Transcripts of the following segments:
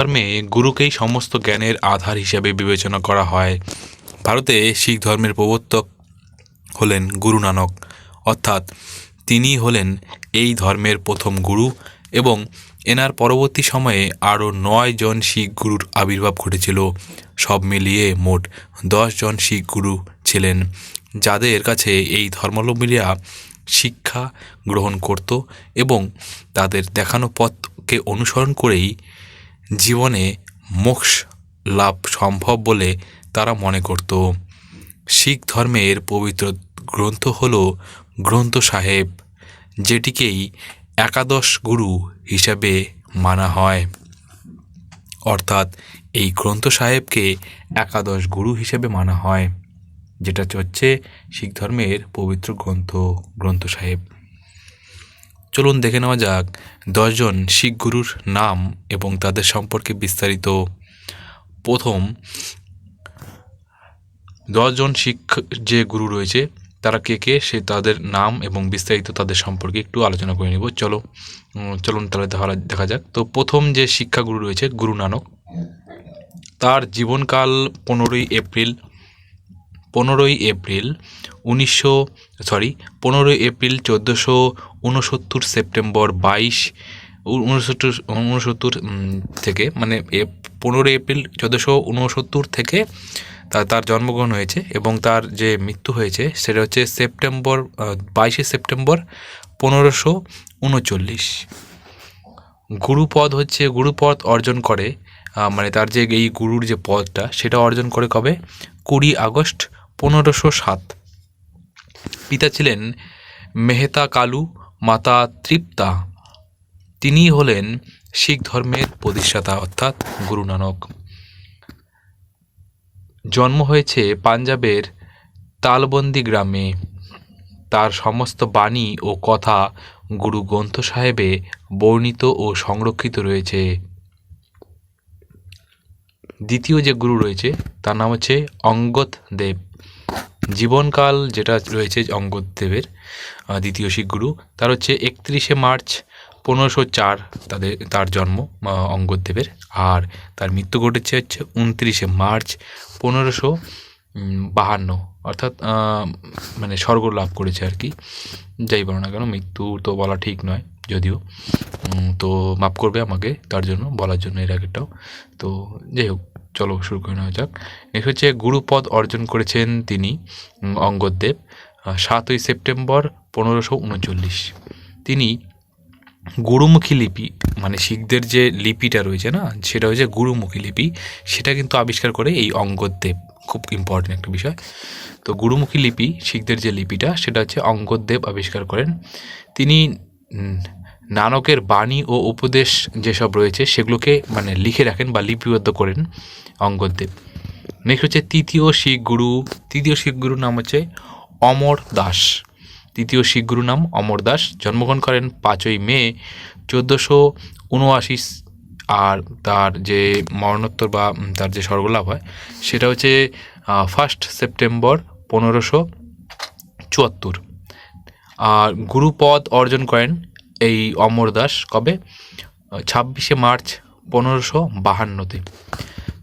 ধর্মে গুরুকেই সমস্ত জ্ঞানের আধার হিসেবে বিবেচনা করা হয়। ভারতে শিখ ধর্মের প্রবর্তক হলেন গুরু নানক। অর্থাৎ তিনি হলেন এই ধর্মের প্রথম গুরু এবং এনার পরবর্তী সময়ে আরও নয় জন শিখ গুরুর আবির্ভাব ঘটেছিল। সব মিলিয়ে মোট দশ জন শিখ গুরু ছিলেন, যাদের কাছে এই ধর্মাবলম্বীরা শিক্ষা গ্রহণ করত এবং তাদের দেখানো পথকে অনুসরণ করেই জীবনে মোক্ষ লাভ সম্ভব বলে তারা মনে করত। শিখ ধর্মের পবিত্র গ্রন্থ হল গ্রন্থ সাহেব, যেটিকেই একাদশ গুরু হিসাবে মানা হয়। অর্থাৎ এই গ্রন্থ সাহেবকে একাদশ গুরু হিসেবে মানা হয়, যেটা হচ্ছে শিখ ধর্মের পবিত্র গ্রন্থ গ্রন্থ সাহেব। চলুন দেখে নেওয়া যাক দশজন শিখ গুরুর নাম এবং তাদের সম্পর্কে বিস্তারিত। প্রথম, দশজন শিখ যে গুরু রয়েছে, তারা কে কে, সে তাদের নাম এবং বিস্তারিত তাদের সম্পর্কে একটু আলোচনা করে নেব। চলো চলুন তাহলে তাহলে দেখা যাক। তো প্রথম যে শিক্ষাগুরু রয়েছে, গুরু নানক, তার জীবনকাল পনেরোই এপ্রিল পনেরোই এপ্রিল উনিশশো সরি পনেরোই এপ্রিল চোদ্দোশো উনসত্তর সেপ্টেম্বর বাইশ ঊনসত্তর উনসত্তর উম, থেকে মানে পনেরোই এপ্রিল চোদ্দোশো ঊনসত্তর থেকে তার জন্মগ্রহণ হয়েছে এবং তার যে মৃত্যু হয়েছে সেটা হচ্ছে সেপ্টেম্বর বাইশে সেপ্টেম্বর পনেরোশো উনচল্লিশ। গুরুপদ হচ্ছে গুরুপদ অর্জন করে মানে তার যে এই গুরুর যে পদটা সেটা অর্জন করে কবে? কুড়ি আগস্ট পনেরোশো সাত। পিতা ছিলেন মেহতা কালু, মাতা তৃপ্তা। তিনি হলেন শিখ ধর্মের প্রতিষ্ঠাতা, অর্থাৎ গুরু নানক। জন্ম হয়েছে পাঞ্জাবের তালবন্দি গ্রামে। তার সমস্ত বাণী ও কথা গুরু গ্রন্থ সাহেবে বর্ণিত ও সংরক্ষিত রয়েছে। দ্বিতীয় যে গুরু রয়েছে, তার নাম হচ্ছে অঙ্গদ দেব। জীবনকাল যেটা রয়েছে অঙ্গদ দেবের আহ, দ্বিতীয় শিখ গুরু তার হচ্ছে একত্রিশে মার্চ পনেরোশো চার তাদের তার জন্ম অঙ্গদেবের। আর তার মৃত্যু ঘটেছে হচ্ছে উনত্রিশে মার্চ পনেরোশো বাহান্ন। অর্থাৎ মানে স্বর্গ লাভ করেছে আর কি। যাই বলো না কেন মৃত্যু তো বলা ঠিক নয়। যদিও। তো মাফ করবে আমাকে তার জন্য বলার জন্য এর আগেরটাও তো যাই হোক চলো শুরু করে নেওয়া যাক। নেক্সট হচ্ছে গুরুপদ অর্জন করেছেন তিনি আহ, সাতই সেপ্টেম্বর পনেরোশো উনচল্লিশ। তিনি গুরুমুখী লিপি মানে শিখদের যে লিপিটা রয়েছে না সেটা হচ্ছে গুরুমুখী লিপি সেটা কিন্তু আবিষ্কার করে এই অঙ্গদদেব খুব ইম্পর্টেন্ট একটা বিষয়। তো গুরুমুখী লিপি শিখদের যে লিপিটা সেটা হচ্ছে অঙ্গদদেব আবিষ্কার করেন। তিনি নানকের বাণী ও উপদেশ যেসব রয়েছে, সেগুলোকে মানে লিখে রাখেন বা লিপিবদ্ধ করেন অঙ্গদেব নেক্সট হচ্ছে তৃতীয় শিখ গুরু। তৃতীয় শিখ গুরুর নাম হচ্ছে অমর দাস। তৃতীয় শিখ গুরু নাম অমর দাস। জন্মগ্রহণ করেন পাঁচই মে চোদ্দোশো উনআশি আর তার যে মরণোত্তর বা তার যে স্বর্গলাভ হয়, সেটা হচ্ছে ফার্স্ট সেপ্টেম্বর পনেরোশো চুয়াত্তর। গুরুপদ অর্জন করেন এই অমর দাস কবে? ছাব্বিশে মার্চ পনেরোশো বাহান্নতে।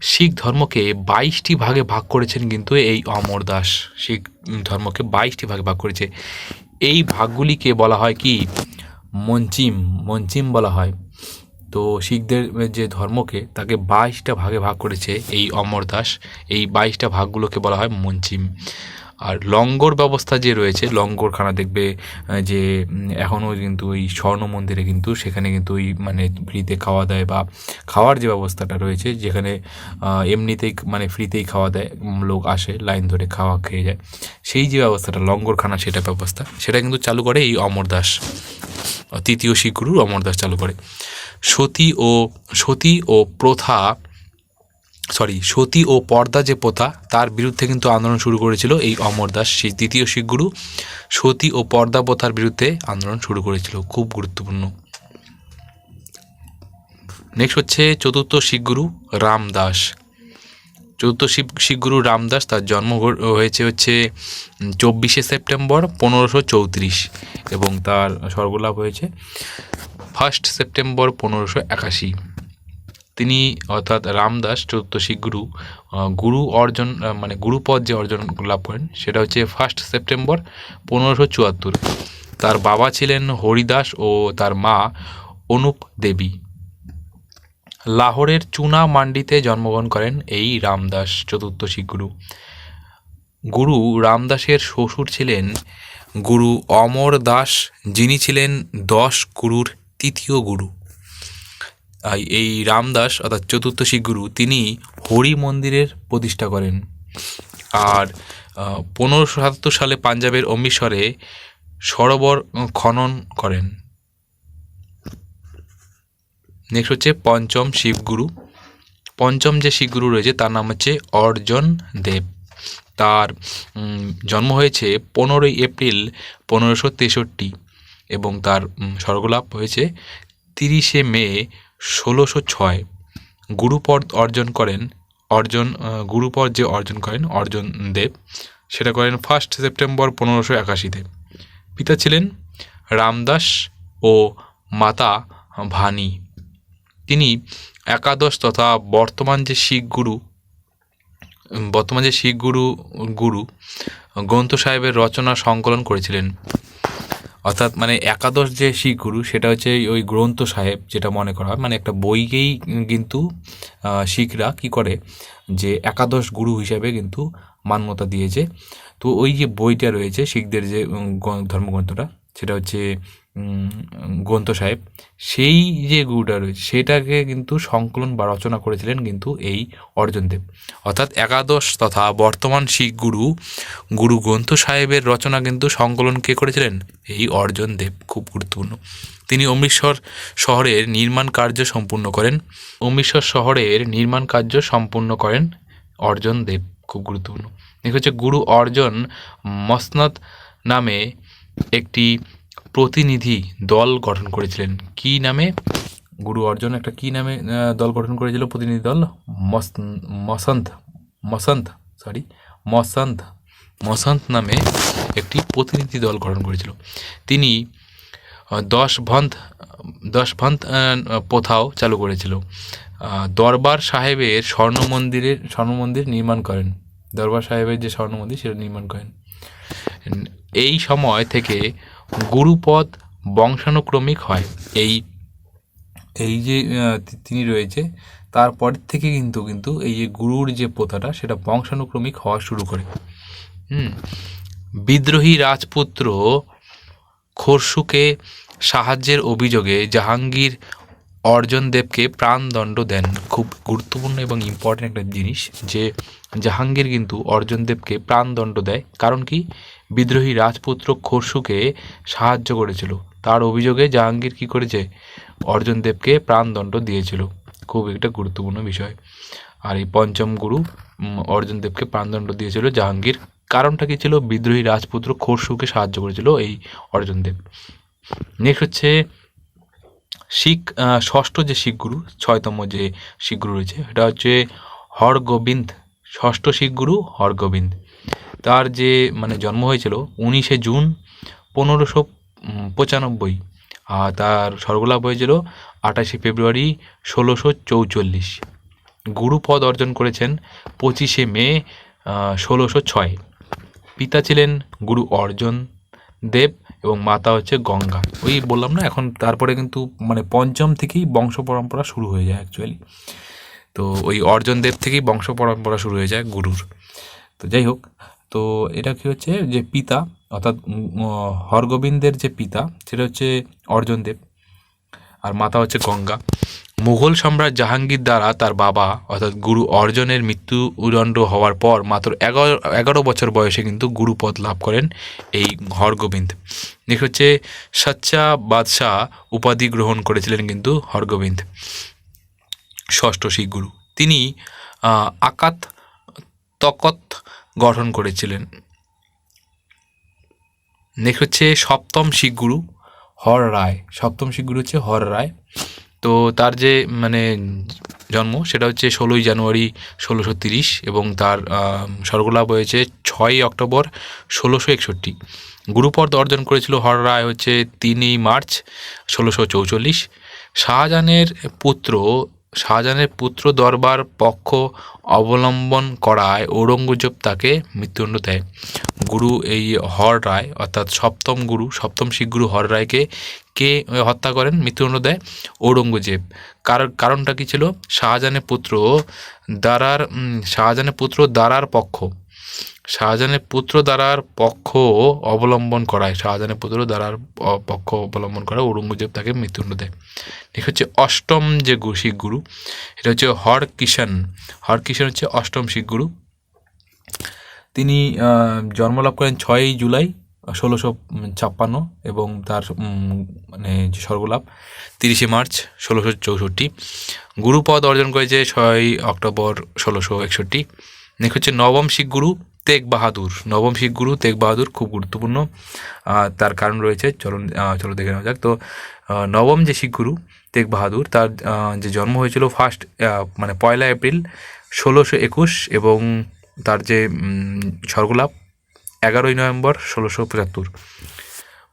শিখ ধর্মকে বাইশটি ভাগে ভাগ করেছেন কিন্তু এই অমর দাস। শিখ ধর্মকে বাইশটি ভাগে ভাগ করেছে। এই ভাগগুলিকে বলা হয় কি? মঞ্চিম। মঞ্চিম বলা হয়। তো শিখদের যে ধর্মকে তাকে বাইশটা ভাগে ভাগ করেছে এই অমর দাস। এই বাইশটা ভাগগুলোকে বলা হয় মঞ্চিম। আর লঙ্গর ব্যবস্থা যে রয়েছে, লঙ্গরখানা দেখবে যে এখনও কিন্তু ওই স্বর্ণ মন্দিরে কিন্তু সেখানে কিন্তু ওই মানে ফ্রিতে খাওয়া দেয় বা খাওয়ার যে ব্যবস্থাটা রয়েছে, যেখানে এমনিতেই মানে ফ্রিতেই খাওয়া দেয় লোক আসে, লাইন ধরে খাওয়া খেয়ে যায়। সেই যে ব্যবস্থাটা, লঙ্গরখানা সেটা ব্যবস্থা, সেটা কিন্তু চালু করে এই অমর দাস তৃতীয় শিখগুরু অমর দাস চালু করে। সতী ও সতী ও প্রথা সরি, সতী ও পর্দা যে প্রথা তার বিরুদ্ধে কিন্তু আন্দোলন শুরু করেছিল এই অমর দাস। সেই দ্বিতীয় শিখগুরু সতী ও পর্দা প্রথার বিরুদ্ধে আন্দোলন শুরু করেছিল। খুব গুরুত্বপূর্ণ। নেক্সট হচ্ছে চতুর্থ শিখগুরু রামদাস চতুর্থ শিব শিখগুরু রামদাস তার জন্ম হয়েছে হচ্ছে চব্বিশে সেপ্টেম্বর পনেরোশো চৌত্রিশ এবং তার স্বর্গলাভ হয়েছে ফার্স্ট সেপ্টেম্বর পনেরোশো একাশি। তিনি অর্থাৎ রামদাস চতুর্থ শিখ গুরু গুরু অর্জন মানে গুরুপদ যে অর্জন লাভ করেন, সেটা হচ্ছে ফার্স্ট সেপ্টেম্বর পনেরোশো চুয়াত্তর। তার বাবা ছিলেন হরিদাস ও তার মা অনুপ দেবী। লাহোরের চুনা মান্ডিতে জন্মগ্রহণ করেন এই রামদাস চতুর্থ শিখ গুরু। গুরু রামদাসের শ্বশুর ছিলেন গুরু অমর দাস, যিনি ছিলেন দশ গুরুর তৃতীয় গুরু। এই রামদাস, অর্থাৎ চতুর্থ শিখ গুরু তিনি হরি মন্দিরের প্রতিষ্ঠা করেন। আর পনেরোশো সাতাত্তর সালে পাঞ্জাবের অমৃতসরে সরোবর খনন করেন। নেক্সট হচ্ছে পঞ্চম শিবগুরু পঞ্চম যে শিবগুরু রয়েছে, তার নাম হচ্ছে অর্জন দেব। তার জন্ম হয়েছে পনেরোই এপ্রিল পনেরোশো তেষট্টি এবং তার স্বর্গলাভ হয়েছে তিরিশে মে ষোলোশো ছয়। গুরুপদ অর্জন করেন, অর্জন গুরুপদ যে অর্জন করেন, অর্জন দেব, সেটা করেন ফার্স্ট সেপ্টেম্বর পনেরোশো একাশিতে। পিতা ছিলেন রামদাস ও মাতা ভানি। তিনি একাদশ তথা বর্তমান যে শিখ গুরু, বর্তমান যে শিখ গুরু গুরু, গ্রন্থ সাহেবের রচনা সংকলন করেছিলেন। অর্থাৎ মানে একাদশ যে শিখ গুরু, সেটা হচ্ছে ওই গ্রন্থ সাহেব যেটা মনে করা হয় মানে একটা বইকেই কিন্তু শিখরা কি করে, যে একাদশ গুরু হিসাবে কিন্তু মান্যতা দিয়েছে। তো ওই যে বইটা রয়েছে শিখদের যে ধর্মগ্রন্থটা সেটা হচ্ছে গ্রন্থ সাহেব, সেই যে গুরুটা রয়েছে, সেটাকে কিন্তু সংকলন বা রচনা করেছিলেন কিন্তু এই অর্জনদেব অর্থাৎ একাদশ তথা বর্তমান শিখ গুরু গুরু গ্রন্থ সাহেবের রচনা কিন্তু সংকলন কে করেছিলেন? এই অর্জন দেব, খুব গুরুত্বপূর্ণ। তিনি অমৃতসর শহরের নির্মাণ কার্য সম্পূর্ণ করেন। অমৃতসর শহরের নির্মাণ কার্য সম্পূর্ণ করেন অর্জন দেব, খুব গুরুত্বপূর্ণ। দেখে হচ্ছে গুরু অর্জন মসনদ নামে একটি প্রতিনিধি দল গঠন করেছিলেন। কি নামে? গুরু অর্জন একটা কি নামে দল গঠন করেছিল প্রতিনিধি দল? মস- মসন্ত মসন্ত সরি মসন্ত মসন্ত নামে একটি প্রতিনিধি দল গঠন করেছিল। তিনি আহ, দশ ভন্ত দশ ভন্ত প্রথাও চালু করেছিল। দরবার সাহেবের স্বর্ণ মন্দিরের স্বর্ণ মন্দির নির্মাণ করেন। দরবার সাহেবের যে স্বর্ণ মন্দির সেটা নির্মাণ করেন। এই সময় থেকে গুরুপদ বংশানুক্রমিক হয়। এই এই যে তিনি রয়েছে, তারপর থেকে কিন্তু কিন্তু এই যে গুরুর যে প্রথাটা, সেটা বংশানুক্রমিক হওয়া শুরু করে। হুম। বিদ্রোহী রাজপুত্র খরশুকে সাহায্যের অভিযোগে জাহাঙ্গীর অর্জন দেবকে প্রাণদণ্ড দেন। খুব গুরুত্বপূর্ণ এবং ইম্পর্টেন্ট একটা জিনিস যে, জাহাঙ্গীর কিন্তু অর্জন দেবকে প্রাণদণ্ড দেয়। কারণ কি? বিদ্রোহী রাজপুত্র খরশুকে সাহায্য করেছিল। তার অভিযোগে জাহাঙ্গীর কি করেছে? অর্জন দেবকে প্রাণদণ্ড দিয়েছিল। খুব একটা গুরুত্বপূর্ণ বিষয়। আর এই পঞ্চম গুরু অর্জন দেবকে প্রাণদণ্ড দিয়েছিল জাহাঙ্গীর। কারণটা কি ছিল? বিদ্রোহী রাজপুত্র খরশুকে সাহায্য করেছিল এই অর্জন দেব। নেক্সট হচ্ছে শিখ ষষ্ঠ যে শিখ গুরু, ছয়তম যে শিখ গুরু রয়েছে এটা হচ্ছে হরগোবিন্দ। ষষ্ঠ শিখ গুরু হরগোবিন্দ। তার যে মানে জন্ম হয়েছিল উনিশে জুন পনেরোশো পঁচানব্বই। আর তার স্বর্গলাভ হয়েছিল আঠাশে ফেব্রুয়ারি ষোলোশো চৌচল্লিশ। গুরুপদ অর্জন করেছেন পঁচিশে মে ষোলোশো ছয়। পিতা ছিলেন গুরু অর্জন দেব এবং মাতা হচ্ছে গঙ্গা। ওই বললাম না, এখন তারপরে কিন্তু মানে পঞ্চম থেকেই বংশ পরম্পরা শুরু হয়ে যায় অ্যাকচুয়ালি তো ওই অর্জন দেব থেকেই বংশ পরম্পরা শুরু হয়ে যায় গুরুর। তো যাই হোক তো এটা কি হচ্ছে যে পিতা, অর্থাৎ হরগোবিন্দের যে পিতা, সেটা হচ্ছে অর্জন দেব। আর মাতা হচ্ছে গঙ্গা। মুঘল সম্রাট জাহাঙ্গীর দ্বারা তার বাবা, অর্থাৎ গুরু অর্জনের মৃত্যুদণ্ড হওয়ার পর মাত্র এগারো এগারো বছর বয়সে কিন্তু গুরুপদ লাভ করেন এই হরগোবিন্দ। নেক্সট হচ্ছে, সচ্চা বাদশাহ উপাধি গ্রহণ করেছিলেন কিন্তু হরগোবিন্দ, ষষ্ঠ শিখ গুরু। তিনি আকাত, তকত গঠন করেছিলেন। নেক্সট হচ্ছে সপ্তম শিখ গুরু হর রায়। সপ্তম শিখ গুরু হচ্ছে হর রায়। তো তার যে মানে জন্ম, সেটা হচ্ছে ষোলোই জানুয়ারি ষোলোশো তিরিশ এবং তার স্বর্গলাভ হয়েছে ছয়ই অক্টোবর ষোলোশো একষট্টি। গুরুপদ অর্জন করেছিল হর রায় হচ্ছে তিনই মার্চ ষোলোশো চৌচল্লিশ। শাহজাহানের পুত্র শাহজাহানের পুত্র দরবার পক্ষ অবলম্বন করায় ঔরঙ্গজেব তাকে মৃত্যুদণ্ড দেয়। গুরু এই হর রায়, অর্থাৎ সপ্তম গুরু, সপ্তম শিখ গুরু হর রায়কে কে হত্যা করেন? মৃত্যুদণ্ড দেয় ঔরঙ্গজেব। কারণ কারণটা কি ছিল? শাহজাহানের পুত্র দারার শাহজাহানের পুত্র দারার পক্ষ। শাহজাহানের পুত্র দ্বারার পক্ষ অবলম্বন করায়। শাহজাহানের পুত্র দ্বারার পক্ষ অবলম্বন করা ঔরঙ্গজেব তাকে মৃত্যুদণ্ড দেয়। ঠিক হচ্ছে অষ্টম যে শিখ গুরু, এটা হচ্ছে হর কিষান হর কিষান হচ্ছে অষ্টম শিখ গুরু। তিনি জন্মলাভ করেন ছয়ই জুলাই ষোলোশো ছাপ্পান্ন এবং তার মানে স্বর্গলাভ তিরিশে মার্চ ষোলোশো চৌষট্টি। গুরুপদ অর্জন করেছে ছয়ই অক্টোবর ষোলোশো একষট্টি। নেক্সট হচ্ছে নবম শিখ গুরু তেগ বাহাদুর। নবম শিখ গুরু তেগ বাহাদুর খুব গুরুত্বপূর্ণ। তার কারণ রয়েছে, চলুন চলো দেখে নেওয়া যাক। তো নবম যে শিখ গুরু তেগ বাহাদুর, তার যে জন্ম হয়েছিল ফার্স্ট মানে পয়লা এপ্রিল ষোলোশো একুশ এবং তার যে স্বর্গলাভ এগারোই নভেম্বর ষোলোশো পঁচাত্তর।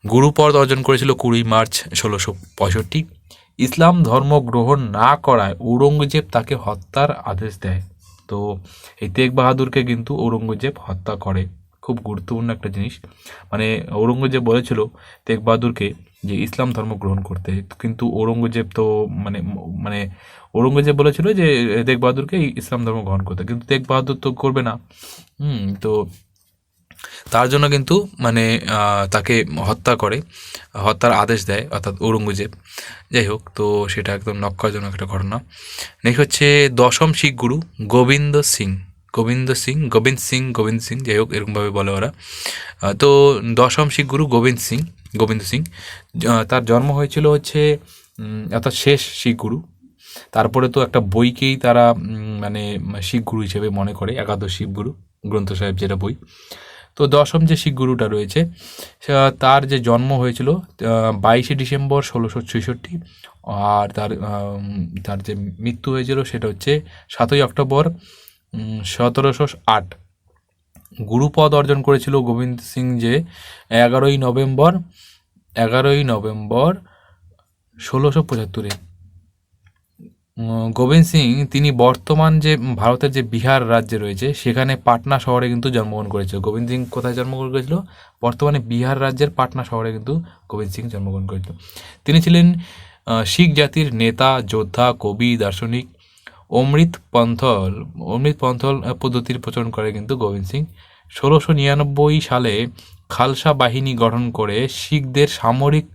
গুরুপদ অর্জন করেছিল কুড়ি মার্চ ষোলোশো পঁয়ষট্টি। ইসলাম ধর্ম গ্রহণ না করায় ঔরঙ্গজেব তাকে হত্যার আদেশ দেয়। তো এই তেগ বাহাদুরকে কিন্তু ঔরঙ্গজেব হত্যা করে। খুব গুরুত্বপূর্ণ একটা জিনিস। মানে ঔরঙ্গজেব বলেছিল তেগ বাহাদুরকে যে ইসলাম ধর্ম গ্রহণ করতে। কিন্তু ঔরঙ্গজেব তো মানে মানে ঔরঙ্গজেব বলেছিল যে, তেগ বাহাদুরকে ইসলাম ধর্ম গ্রহণ করতে। কিন্তু তেগ বাহাদুর তো করবে না। হুম, তো তার জন্য কিন্তু মানে তাকে হত্যা করে, হত্যার আদেশ দেয়, অর্থাৎ ঔরঙ্গজেব। যাই হোক, তো সেটা একদম নক্কাজনক একটা ঘটনা। নেক্সট হচ্ছে দশম শিখ গুরু গোবিন্দ সিং। গোবিন্দ সিং গোবিন্দ সিং গোবিন্দ সিং, যাই হোক, এরকমভাবে বলে ওরা। তো দশম শিখ গুরু গোবিন্দ সিং গোবিন্দ সিং তার জন্ম হয়েছিল হচ্ছে অর্থাৎ শেষ শিখ গুরু। তারপরে তো একটা বইকেই তারা মানে শিখ গুরু হিসেবে মনে করে, একাদশ শিখ গুরু গ্রন্থ সাহেব যেটা বই। তো দশম যে শিখ গুরুটা রয়েছে তার যে জন্ম হয়েছিল বাইশে ডিসেম্বর ষোলোশো ছেষট্টি, আর তার তার যে মৃত্যু হয়েছিল সেটা হচ্ছে সাতই অক্টোবর সতেরোশো আট। গুরুপদ অর্জন করেছিল গোবিন্দ সিং যে এগারোই নভেম্বর এগারোই নভেম্বর ষোলোশো পঁচাত্তরে। গোবিন্দ সিং, তিনি বর্তমান যে ভারতের যে বিহার রাজ্যে রয়েছে, সেখানে পাটনা শহরে কিন্তু জন্মগ্রহণ করেছিল। গোবিন্দ সিং কোথায় জন্মগ্রহণ করেছিল? বর্তমানে বিহার রাজ্যের পাটনা শহরে কিন্তু গোবিন্দ সিং জন্মগ্রহণ করেছিল। তিনি ছিলেন শিখ জাতির নেতা, যোদ্ধা, কবি, দার্শনিক। অমৃত পন্থল অমৃত পন্থল পদ্ধতির প্রচলন করে কিন্তু গোবিন্দ সিং। ষোলোশো নিরানব্বই সালে খালসা বাহিনী গঠন করে শিখদের সামরিক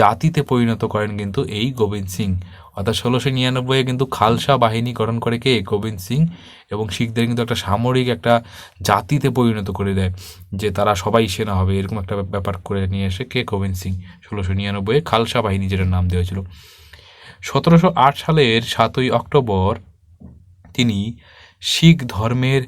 জাতিতে পরিণত করেন কিন্তু এই গোবিন্দ সিং। অর্থাৎ ষোলোশো, নিরানব্বইয়ে কিন্তু খালসা বাহিনী গঠন করে কে? গোবিন্দ সিং। এবং শিখদের কিন্তু একটা সামরিক একটা জাতিতে পরিণত করে দেয় যে তারা সবাই সেনা হবে। এরকম একটা ব্যাপার করে নিয়ে এসে কে? গোবিন্দ সিং। ষোলোশো, নিরানব্বইয়ে খালসা বাহিনী যেটার নাম দেওয়া হয়েছিল। সতেরোশো আট সালের সাতই অক্টোবর তিনি শিখ ধর্মের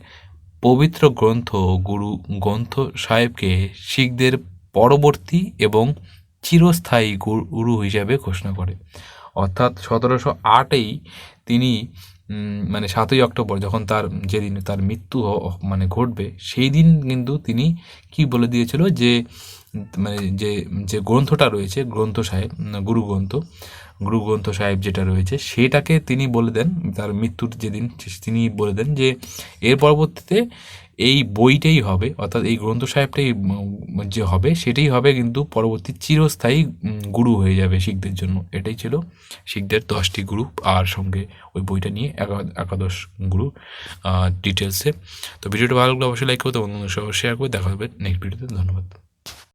পবিত্র গ্রন্থ গুরু গ্রন্থ সাহেবকে শিখদের পরবর্তী এবং চিরস্থায়ী গুরু হিসাবে ঘোষণা করে। অর্থাৎ সতেরোশো আটেই তিনি মানে সাতই অক্টোবর যখন তার, যেদিন তার মৃত্যু মানে ঘটবে, সেই দিন কিন্তু তিনি কি বলে দিয়েছিল যে মানে যে যে গ্রন্থটা রয়েছে, গ্রন্থ সাহেব গুরু গ্রন্থ গুরু গ্রন্থ সাহেব যেটা রয়েছে, সেটাকে তিনি বলে দেন, তার মৃত্যুর যেদিন, তিনি বলে দেন যে, এর পরবর্তীতে এই বইটাই হবে, অর্থাৎ এই গ্রন্থ সাহেবটাই যে হবে, সেটাই হবে কিন্তু পরবর্তী চিরস্থায়ী গুরু হয়ে যাবে শিখদের জন্য। এটাই ছিল শিখদের দশটি গ্রুপ আর সঙ্গে ওই বইটা নিয়ে একা- একাদশ গুরু ডিটেলসে তো ভিডিওটা ভালো লাগলে অবশ্যই লাইক করতে বন্ধুদের সহ শেয়ার করে। দেখা হবে নেক্সট ভিডিওতে ধন্যবাদ।